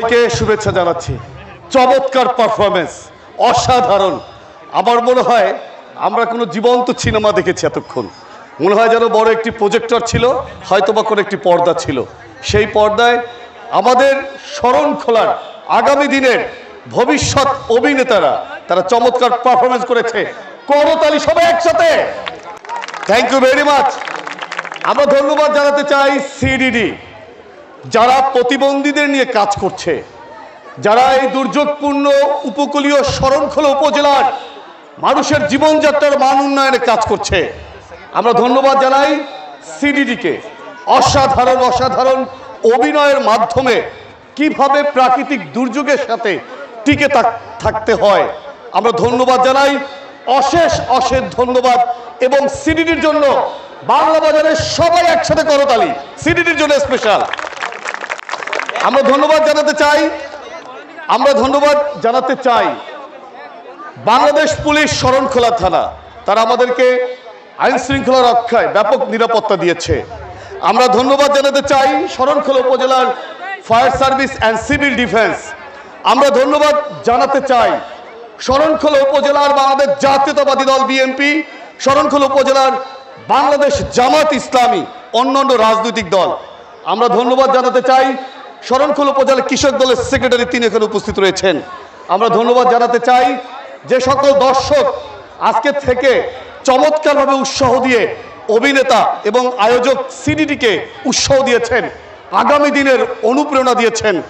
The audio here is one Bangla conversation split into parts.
সবাইকে শুভেচ্ছা জানাচ্ছি। চমৎকার পারফরমেন্স অসাধারণ। আমার মনে হয় আমরা কোনো জীবন্ত সিনেমা দেখেছি এতক্ষণ। মনে হয় যেন বড় একটি প্রজেক্টর ছিল হয়তো বা কোনো একটি পর্দা ছিল। সেই পর্দায় আমাদের স্মরণ খোলার আগামী দিনের ভবিষ্যৎ অভিনেতারা, তারা চমৎকার পারফরমেন্স করেছে। করতালি সবাই একসাথে! থ্যাংক ইউ ভেরি মাচ আমরা ধন্যবাদ জানাতে চাই সিডিডি যারা প্রতিবন্ধীদের নিয়ে কাজ করছে, যারা এই দুর্যোগপূর্ণ উপকূলীয় শরণখোলা উপজেলার মানুষের জীবনযাত্রার মান উন্নয়নে কাজ করছে, আমরা ধন্যবাদ জানাই সিডিডিকে। অসাধারণ অসাধারণ অভিনয়ের মাধ্যমে কীভাবে প্রাকৃতিক দুর্যোগের সাথে টিকে থাকতে হয়, আমরা ধন্যবাদ জানাই। অশেষ অশেষ ধন্যবাদ এবং সিডিডির জন্য বাংলা বাজারের সবাই একসাথে করতালি। সিডিডির জন্য স্পেশাল আমরা ধন্যবাদ জানাতে চাই। আমরা ধন্যবাদ জানাতে চাই। বাংলাদেশ পুলিশ শরণখোলা থানা, তারা আমাদেরকে আইন শৃঙ্খলা রক্ষায় ব্যাপক নিরাপত্তা দিয়েছে। আমরা ধন্যবাদ জানাতে চাই শরণখোলা উপজেলার fire service and civil defence. আমরা ধন্যবাদ জানাতে চাই শরণখোলা উপজেলার বাংলাদেশ জাতীয়তাবাদী দল বিএনপি, শরণখোলা উপজেলার বাংলাদেশ জামাত ইসলামী, অন্যান্য রাজনৈতিক দল। আমরা ধন্যবাদ জানাতে চাই শরণখোল উপজেলা কৃষক দলের সেক্রেটারি তিনি এখানে উপস্থিত রয়েছেন। আমরা ধন্যবাদ জানাতে চাই যে সকল দর্শক আজকে থেকে চমৎকারভাবে উৎসাহ দিয়ে অভিনেতা এবং আয়োজক সিডিটিকে উৎসাহ দিয়েছেন, আগামী দিনের অনুপ্রেরণা দিয়েছেন।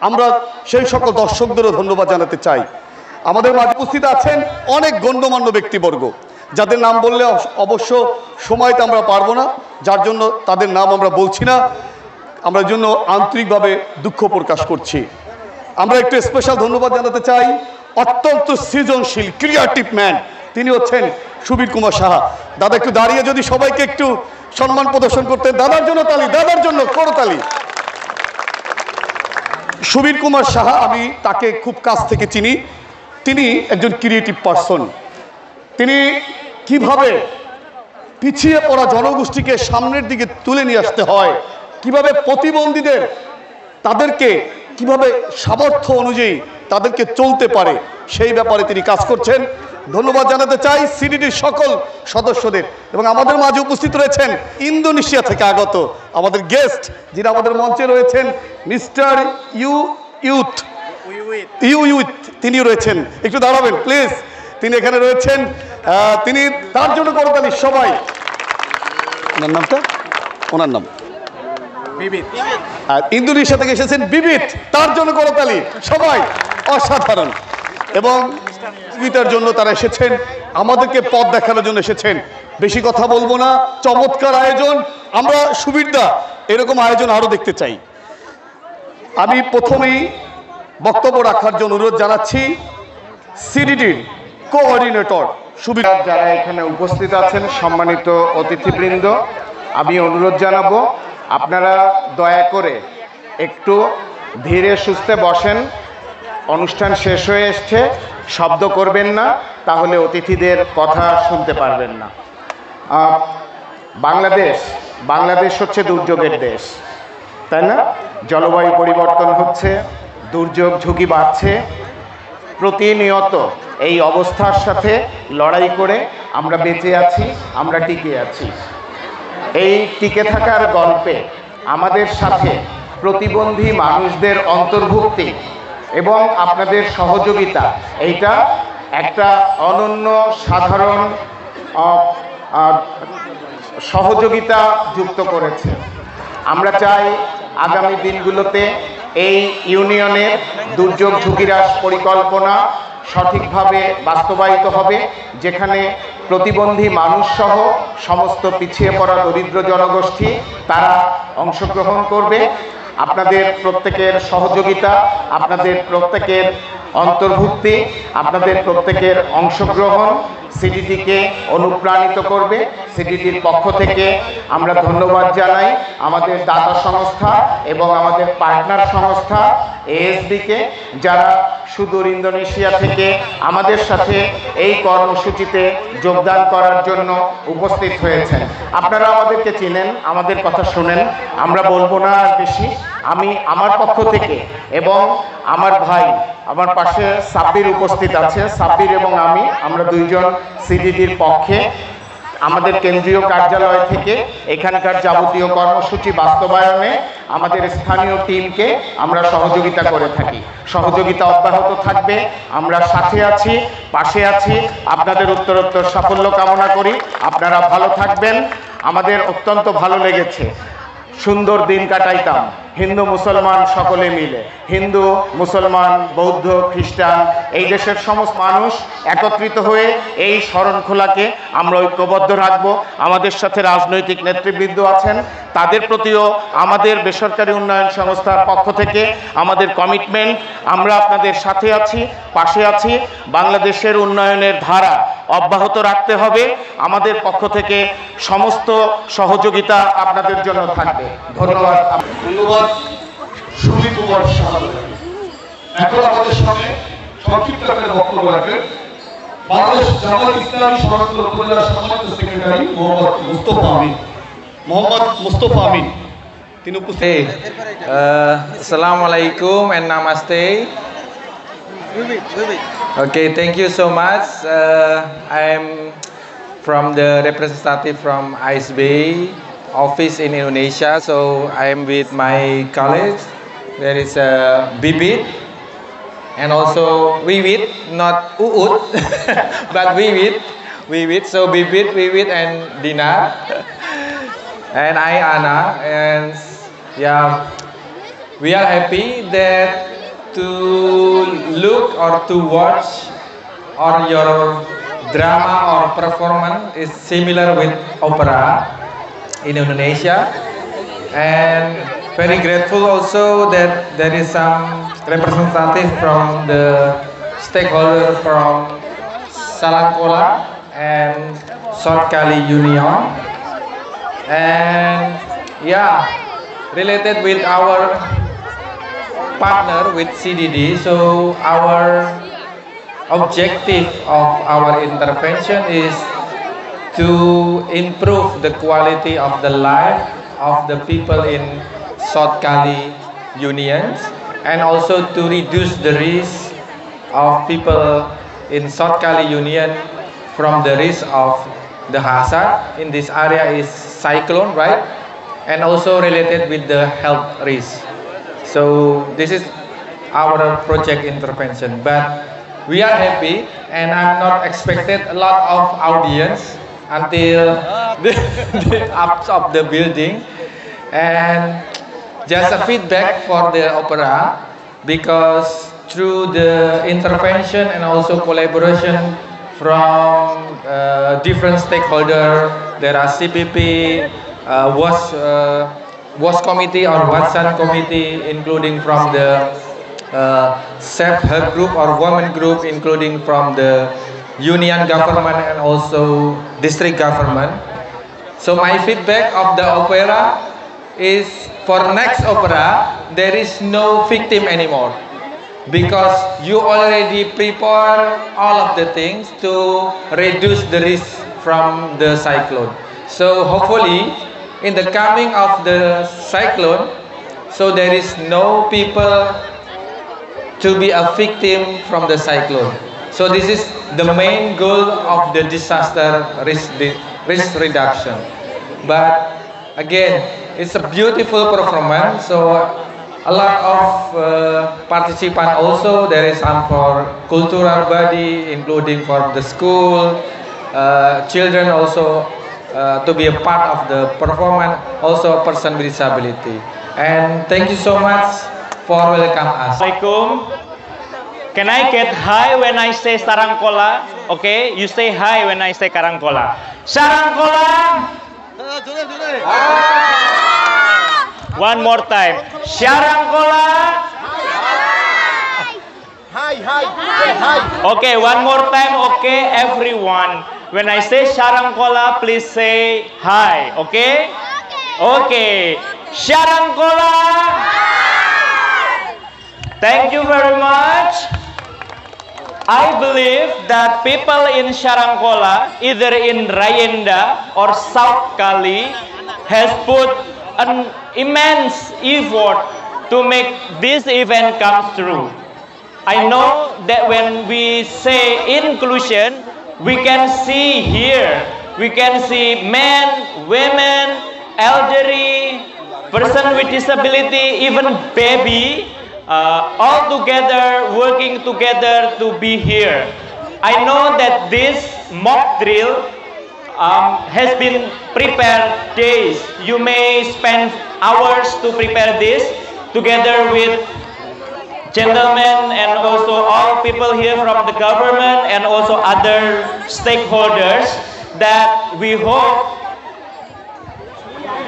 আমরা সেই সকল দর্শকদেরও ধন্যবাদ জানাতে চাই। আমাদের মাঝে উপস্থিত আছেন অনেক গণ্যমান্য ব্যক্তিবর্গ, যাদের নাম বললে অবশ্য- সময়তে আমরা পারব না, যার জন্য তাদের নাম আমরা বলছি না। আমরা জন্য আন্তরিকভাবে দুঃখ প্রকাশ করছি। আমরা একটু স্পেশাল ধন্যবাদ জানাতে চাই অত্যন্ত সৃজনশীল ক্রিয়েটিভ ম্যান তিনি হচ্ছেন সুবীর কুমার সাহা। দাদা, একটু দাঁড়িয়ে যদি সবাইকে একটু সম্মান প্রদর্শন করতেন। দাদার জন্য তালি, দাদার জন্য করতালি সুবীর কুমার সাহা, আমি তাকে খুব কাছ থেকে চিনি। তিনি একজন ক্রিয়েটিভ পার্সন তিনি কীভাবে পিছিয়ে পড়া জনগোষ্ঠীকে সামনের দিকে তুলে নিয়ে আসতে হয় কীভাবে প্রতিবন্ধীদের তাদেরকে কীভাবে সামর্থ্য অনুযায়ী তাদেরকে চলতে পারে, সেই ব্যাপারে তিনি কাজ করছেন। ধন্যবাদ জানাতে চাই সিডিডির সকল সদস্যদের। এবং আমাদের মাঝে উপস্থিত রয়েছেন ইন্দোনেশিয়া থেকে আগত আমাদের গেস্ট, যিনি আমাদের মঞ্চে রয়েছেন, mister you youth. You youth তিনি রয়েছেন। একটু দাঁড়াবেন, প্লিজ। তিনি এখানে রয়েছেন তিনি তার জন্য করতালি সবাই। ওনার নামটা? ওনার নাম। আর ইন্দোনেশিয়া থেকে এসেছেন বিবিত তার জন্য করতালি সবাই অসাধারণ। এবং কবিতার জন্য তারা এসেছেন আমাদেরকে পথ দেখানোর জন্য এসেছেন। বেশি কথা বলব না চমৎকার আয়োজন। আমরা সুবিধা এরকম আয়োজন আরও দেখতে চাই। আমি প্রথমেই বক্তব্য রাখার জন্য অনুরোধ জানাচ্ছি সিডিডির কোঅর্ডিনেটর সুবিধা যারা এখানে উপস্থিত আছেন সম্মানিত অতিথিবৃন্দ আমি অনুরোধ জানাব আপনারা দয়া করে একটু ধীরে সুস্থে বসেন। অনুষ্ঠান শেষ হয়ে এসছে, শব্দ করবেন না, তাহলে অতিথিদের কথা শুনতে পারবেন না। বাংলাদেশ বাংলাদেশ হচ্ছে দুর্যোগের দেশ, তাই না? জলবায়ু পরিবর্তন হচ্ছে, দুর্যোগ ঝুঁকি বাড়ছে। প্রতিনিয়ত এই অবস্থার সাথে লড়াই করে আমরা বেঁচে আছি, আমরা টিকে আছি। এই টিকে থাকার গল্পে আমাদের সাথে প্রতিবন্ধী মানুষদের অন্তর্ভুক্তি এবং আপনাদের সহযোগিতা। এইটা একটা অনন্য সাধারণ সহযোগিতা যুক্ত করেছে। আমরা চাই আগামী দিনগুলোতে এই ইউনিয়নের দুর্যোগ ঝুঁকিরাস পরিকল্পনা সঠিকভাবে বাস্তবায়িত হবে, যেখানে প্রতিবন্ধী মানুষসহ সমস্ত পিছিয়ে পড়া দরিদ্র জনগোষ্ঠী তারা অংশগ্রহণ করবে। আপনাদের প্রত্যেকের সহযোগিতা, আপনাদের প্রত্যেকের অন্তর্ভুক্তি আপনাদের প্রত্যেকের অংশগ্রহণ সিডিটিকে অনুপ্রাণিত করবে সিডিটির পক্ষ থেকে আমরা ধন্যবাদ জানাই আমাদের দাতা সংস্থা এবং আমাদের পার্টনার সংস্থা এএসডিকে যারা সুদূর ইন্দোনেশিয়া থেকে আমাদের সাথে এই কর্মসূচিতে যোগদান করার জন্য উপস্থিত হয়েছেন। আপনারা আমাদেরকে চিনেন, আমাদের কথা শুনেন, আমরা বলব না আর বেশি। আমি আমার পক্ষ থেকে এবং আমার ভাই আমার পাশে সাব্বির উপস্থিত আছে। সাব্বির এবং আমি, আমরা দুইজন সিডিডির পক্ষে আমাদের কেন্দ্রীয় কার্যালয় থেকে এখানকার যাবতীয় কর্মসূচি বাস্তবায়নে আমাদের স্থানীয় টিমকে আমরা সহযোগিতা করে থাকি। সহযোগিতা অব্যাহত থাকবে। আমরা সাথে আছি, পাশে আছি। আপনাদের উত্তরোত্তর সাফল্য কামনা করি। আপনারা ভালো থাকবেন। আমাদের অত্যন্ত ভালো লেগেছে। সুন্দর দিন কাটাইতাম। হিন্দু, মুসলমান সকলে মিলে। হিন্দু, মুসলমান, বৌদ্ধ, খ্রিস্টান, এই দেশের সমস্ত মানুষ একত্রিত হয়ে এই শরণখোলাকে আমরা ঐক্যবদ্ধ রাখব। আমাদের সাথে রাজনৈতিক নেতৃবৃন্দ আছেন। তাদের প্রতিও আমাদের বেসরকারি উন্নয়ন সংস্থার পক্ষ থেকে আমাদের কমিটমেন্ট আমরা আপনাদের সাথে আছি, পাশে আছি। বাংলাদেশের উন্নয়নের ধারা অব্যাহত রাখতে হবে। আমাদের পক্ষ থেকে সমস্ত সহযোগিতা আপনাদের জন্য থাকবে। ধন্যবাদ। ধন্যবাদ। সুজিত কুমার এখন আমাদের সামনে সংক্ষিপ্ত একটা বক্তব্য রাখবেন বাংলাদেশ জামাত ইসলামী সনাতন উপজেলা সম্মানিত সেক্রেটারি মোহাম্মদ মুস্তফা আমিন। মোহাম্মদ মুস্তফা আমিন তিনি উপস্থিত। and Namaste. Okay, thank you so much. Uh, I'm from the representative from ISB office in Indonesia. So I'm with my colleagues. There is uh, Bibit and also Wiwit, not Uut, but Wiwit. Wiwit. So Bibit, Wiwit, and Dina. and I Anna and yeah we are happy that to look or to watch or your drama or performance is similar with opera in Indonesia. And very grateful also that there is some representative from the stakeholder from Salangkola and South Kali Union. And yeah related with our partner with CDD so our objective of our intervention is to improve the quality of the life of the people in South Kali unions and also to reduce the risk of people in South Kali union from the risk of the hazard. In this area is cyclone right? And also related with the health risk so this is our project intervention. But we are happy and i'm not expected a lot of audience until the, the ups of the building. And just a feedback for the opera because through the intervention and also collaboration from uh, different stakeholders, there are cpp uh, was uh, was committee or watson committee including from the uh, self help group or women group including from the union government and also district government so my feedback of the opera is for next opera there is no victim anymore because you already prepare all of the things to reduce the risk from the cyclone. So hopefully in the coming of the cyclone so there is no people to be a victim from the cyclone. So this is the main goal of the disaster risk, risk reduction. But again, it's a beautiful performance. So a lot of uh, participant also. There is some for cultural body, including for the school, uh, children also uh, to be a part of the performance. Also, person with disability. And thank you so much for welcome us. Assalamualaikum. Can I get hi when I say Sarangkola? Okay, you say hi when I say Karangkola. Sarangkola. One more time. Sarangkola. Okay, one more time. Okay, everyone. When I say Sarangkola, please say hi. Okay? Okay. Sarangkola. Thank you very much. I believe that people in Sharangkola, either in Rayenda or South Kali, has put an immense effort to make this event come true. I know that when we say inclusion, we can see here, we can see men, women, elderly, person with disability, even baby, uh, all together, working together to be here. I know that this mock drill um, has been prepared days. You may spend hours to prepare this together with gentlemen and also all people here from the government and also other stakeholders that we hope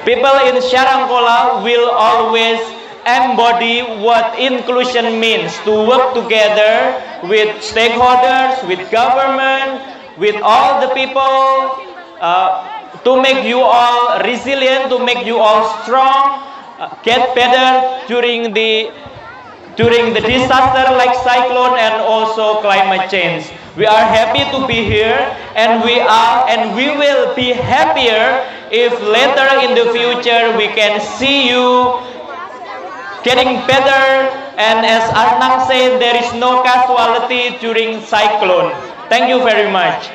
people in Sharangkola will always embody what inclusion means to work together with stakeholders, with government, with all the people uh, to make you all resilient, to make you all strong, uh, get better during the during the disaster like cyclone and also climate change. We are happy to be here and we are and we will be happier if later in the future we can see you getting better and as Arnang said there is no casualty during cyclone. Thank you very much.